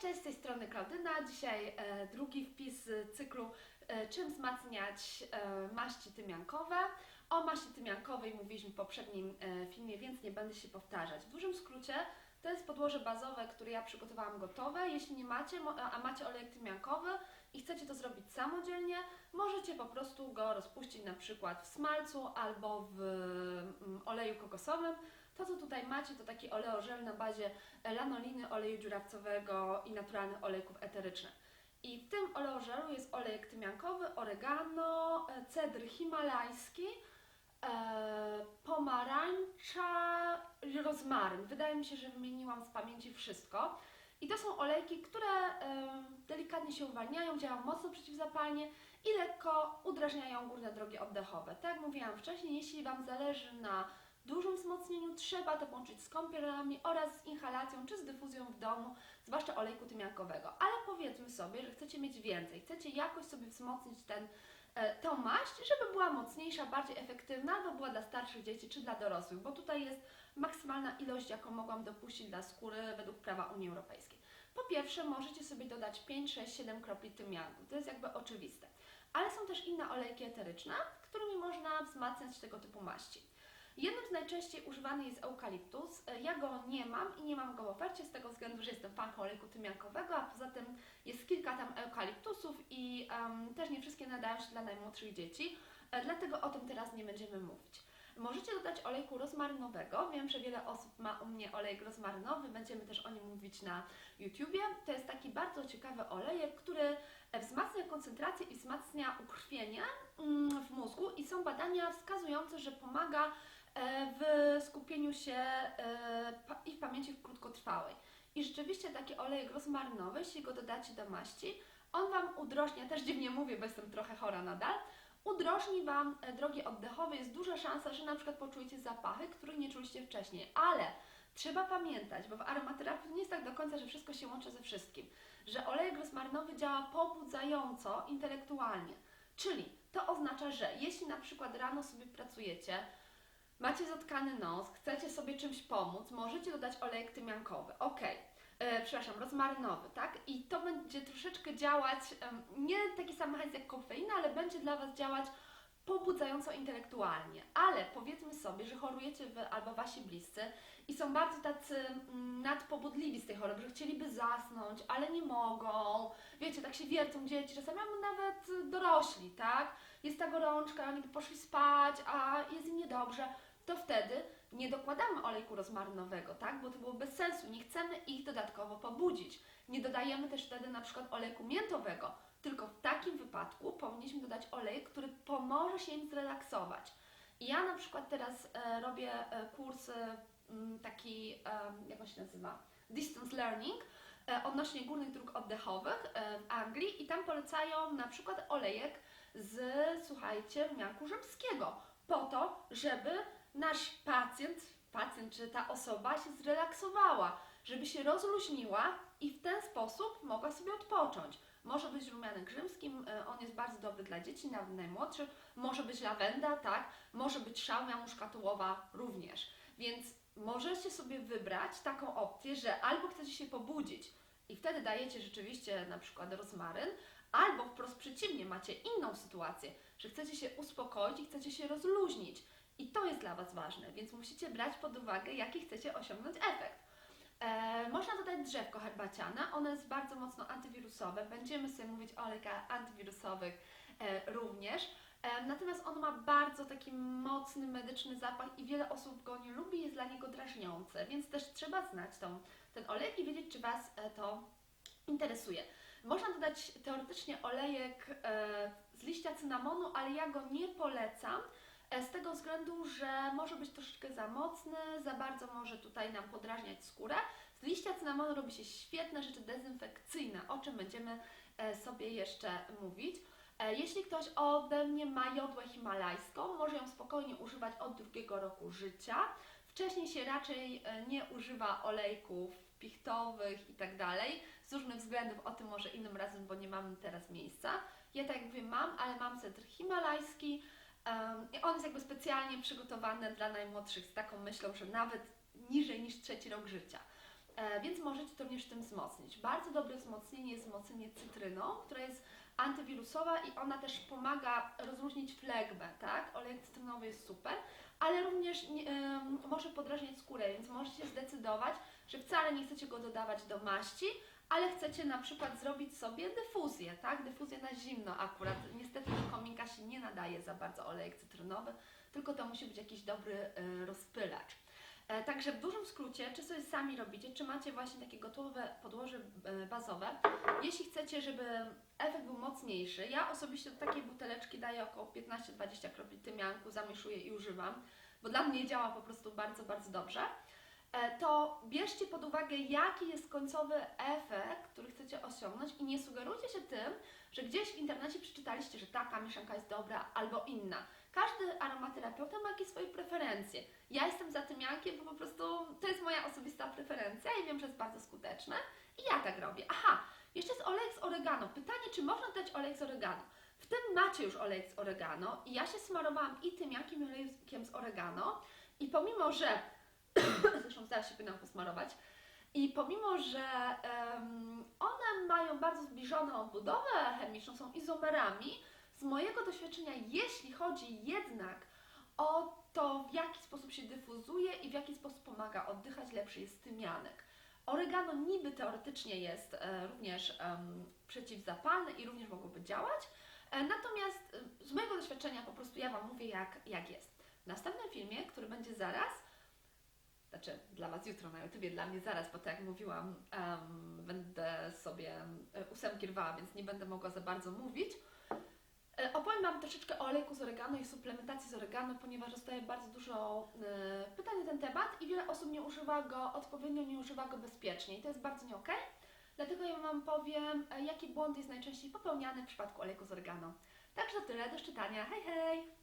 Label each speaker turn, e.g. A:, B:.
A: Cześć, z tej strony Klaudyna. Dzisiaj e, drugi wpis z cyklu e, Czym wzmacniać e, maści tymiankowe. O maści tymiankowej mówiliśmy w poprzednim e, filmie, więc nie będę się powtarzać. W dużym skrócie to jest podłoże bazowe, które ja przygotowałam gotowe. Jeśli nie macie, a macie olejek tymiankowy i chcecie to zrobić samodzielnie, możecie po prostu go rozpuścić na przykład w smalcu albo w mm, oleju kokosowym. To, co tutaj macie, to taki oleożel na bazie lanoliny, oleju dziurawcowego i naturalnych olejków eterycznych. I w tym oleożelu jest olejek tymiankowy, oregano, e, cedr himalajski, e, pomarańcza, rozmaryn. Wydaje mi się, że wymieniłam z pamięci wszystko. I to są olejki, które e, delikatnie się uwalniają, działają mocno przeciwzapalnie i lekko udrażniają górne drogi oddechowe. Tak jak mówiłam wcześniej, jeśli Wam zależy na dużym wzmocnieniu, trzeba to połączyć z kąpielami oraz z inhalacją czy z dyfuzją w domu, zwłaszcza olejku tymiankowego. Ale powiedzmy sobie, że chcecie mieć więcej, chcecie jakoś sobie wzmocnić ten, e, tą maść, żeby była mocniejsza, bardziej efektywna, albo była dla starszych dzieci czy dla dorosłych, bo tutaj jest maksymalna ilość, jaką mogłam dopuścić dla skóry według prawa Unii Europejskiej. Po pierwsze, możecie sobie dodać 5, 6, 7 kropli tymianku, to jest jakby oczywiste. Ale są też inne olejki eteryczne, którymi można wzmacniać tego typu maści. Jednym z najczęściej używanych jest eukaliptus. E, Ja go nie mam i nie mam go w ofercie z tego względu, że jestem fanką olejku tymiankowego, a poza tym jest kilka tam eukaliptusów i em, też nie wszystkie nadają się dla najmłodszych dzieci, e, dlatego o tym teraz nie będziemy mówić. Możecie dodać olejku rozmarynowego. Wiem, że wiele osób ma u mnie olejek rozmarynowy, będziemy też o nim mówić na YouTubie. To jest taki bardzo ciekawy olejek, który e, wzmacnia koncentrację i wzmacnia ukrwienie mm, w mózgu i są badania wskazujące, że pomaga w skupieniu się e, i w pamięci krótkotrwałej. I rzeczywiście taki olejek rozmarynowy, jeśli go dodacie do maści, on Wam udrożni, ja też dziwnie mówię, bo jestem trochę chora nadal, udrożni Wam e, drogi oddechowe, jest duża szansa, że na przykład poczujecie zapachy, których nie czuliście wcześniej, ale trzeba pamiętać, bo w aromaterapii nie jest tak do końca, że wszystko się łączy ze wszystkim, że olejek rozmarynowy działa pobudzająco intelektualnie, czyli to oznacza, że jeśli na przykład rano sobie pracujecie, macie zatkany nos, chcecie sobie czymś pomóc, możecie dodać olejek tymiankowy. Ok, e, przepraszam, rozmarynowy, tak? I to będzie troszeczkę działać, em, nie taki sam mechanizm jak kofeina, ale będzie dla Was działać pobudzająco intelektualnie. Ale powiedzmy sobie, że chorujecie Wy albo Wasi bliscy i są bardzo tacy mm, nadpobudliwi z tej choroby, że chcieliby zasnąć, ale nie mogą. Wiecie, tak się wiercą dzieci, czasami nawet dorośli, tak? Jest ta gorączka, oni poszli spać, a jest im niedobrze to wtedy nie dokładamy olejku rozmarynowego, tak? Bo to było bez sensu. Nie chcemy ich dodatkowo pobudzić. Nie dodajemy też wtedy na przykład olejku miętowego, tylko w takim wypadku powinniśmy dodać olejek, który pomoże się im zrelaksować. I ja na przykład teraz e, robię e, kurs e, taki, e, jak on się nazywa? Distance Learning e, odnośnie górnych dróg oddechowych e, w Anglii i tam polecają na przykład olejek z, słuchajcie, rumianku rzymskiego po to, żeby nasz pacjent, pacjent czy ta osoba się zrelaksowała, żeby się rozluźniła i w ten sposób mogła sobie odpocząć. Może być rumianek rzymskim, e, on jest bardzo dobry dla dzieci, nawet najmłodszych. Może być lawenda, tak. Może być szałwia muszkatułowa również. Więc możecie sobie wybrać taką opcję, że albo chcecie się pobudzić i wtedy dajecie rzeczywiście na przykład rozmaryn, albo wprost przeciwnie, macie inną sytuację, że chcecie się uspokoić i chcecie się rozluźnić. I to jest dla Was ważne, więc musicie brać pod uwagę, jaki chcecie osiągnąć efekt. E, można dodać drzewko herbaciane, ono jest bardzo mocno antywirusowe. Będziemy sobie mówić o olejkach antywirusowych e, również. E, natomiast on ma bardzo taki mocny medyczny zapach i wiele osób go nie lubi, jest dla niego drażniący, więc też trzeba znać tą, ten olejek i wiedzieć, czy Was e, to interesuje. Można dodać teoretycznie olejek e, z liścia cynamonu, ale ja go nie polecam. E, Z tego względu, że może być troszeczkę za mocny, za bardzo może tutaj nam podrażniać skórę. Z liścia cynamonu robi się świetne rzeczy dezynfekcyjne, o czym będziemy e, sobie jeszcze mówić. E, Jeśli ktoś ode mnie ma jodłę himalajską, może ją spokojnie używać od drugiego roku życia. Wcześniej się raczej nie używa olejków pichtowych i tak dalej, z różnych względów, o tym może innym razem, bo nie mamy teraz miejsca. Ja tak jak mówię mam, ale mam cedr himalajski, Um, I on jest jakby specjalnie przygotowany dla najmłodszych z taką myślą, że nawet niżej niż trzeci rok życia. e, więc możecie to również tym wzmocnić. Bardzo dobre wzmocnienie jest wzmocnienie cytryną, która jest antywirusowa i ona też pomaga rozluźnić flegmę, tak? Olej cytrynowy jest super, ale również nie, może podrażniać skórę, więc możecie zdecydować, że wcale nie chcecie go dodawać do maści, ale chcecie na przykład zrobić sobie dyfuzję, tak? Dyfuzję na zimno akurat. Niestety do kominka się nie nadaje za bardzo olejek cytrynowy, tylko to musi być jakiś dobry e, rozpylacz. E, Także w dużym skrócie, czy sobie sami robicie, czy macie właśnie takie gotowe podłoże e, bazowe, jeśli chcecie, żeby efekt był mocniejszy, ja osobiście do takiej buteleczki daję około 15-20 kropli tymianku, zamieszuję i używam, bo dla mnie działa po prostu bardzo, bardzo dobrze to bierzcie pod uwagę, jaki jest końcowy efekt, który chcecie osiągnąć i nie sugerujcie się tym, że gdzieś w internecie przeczytaliście, że taka mieszanka jest dobra albo inna. Każdy aromaterapeuta ma jakieś swoje preferencje. Ja jestem za tymiankiem, bo po prostu to jest moja osobista preferencja i wiem, że jest bardzo skuteczne i ja tak robię. Aha, jeszcze jest olejek z oregano. Pytanie, czy można dać olejek z oregano? W tym macie już olejek z oregano i ja się smarowałam i tymiankiem i olejkiem z oregano i pomimo, że zresztą zaraz się będę posmarować. I pomimo, że em, one mają bardzo zbliżoną budowę chemiczną, są izomerami, z mojego doświadczenia, jeśli chodzi jednak o to, w jaki sposób się dyfuzuje i w jaki sposób pomaga oddychać, lepszy jest tymianek. Oregano niby teoretycznie jest e, również em, przeciwzapalne i również mogłoby działać, e, natomiast e, z mojego doświadczenia po prostu ja Wam mówię, jak, jak jest. W następnym filmie, który będzie zaraz, znaczy dla Was jutro na YouTubie, dla mnie zaraz, bo tak jak mówiłam, em, będę sobie e, ósemki rwała, więc nie będę mogła za bardzo mówić. E, Opowiem Wam troszeczkę o olejku z oregano i suplementacji z oregano, ponieważ dostaję bardzo dużo e, pytań na ten temat i wiele osób nie używa go odpowiednio, nie używa go bezpiecznie i to jest bardzo nie okej. Dlatego ja Wam powiem, jaki błąd jest najczęściej popełniany w przypadku olejku z oregano. Także tyle, do czytania. Hej, hej!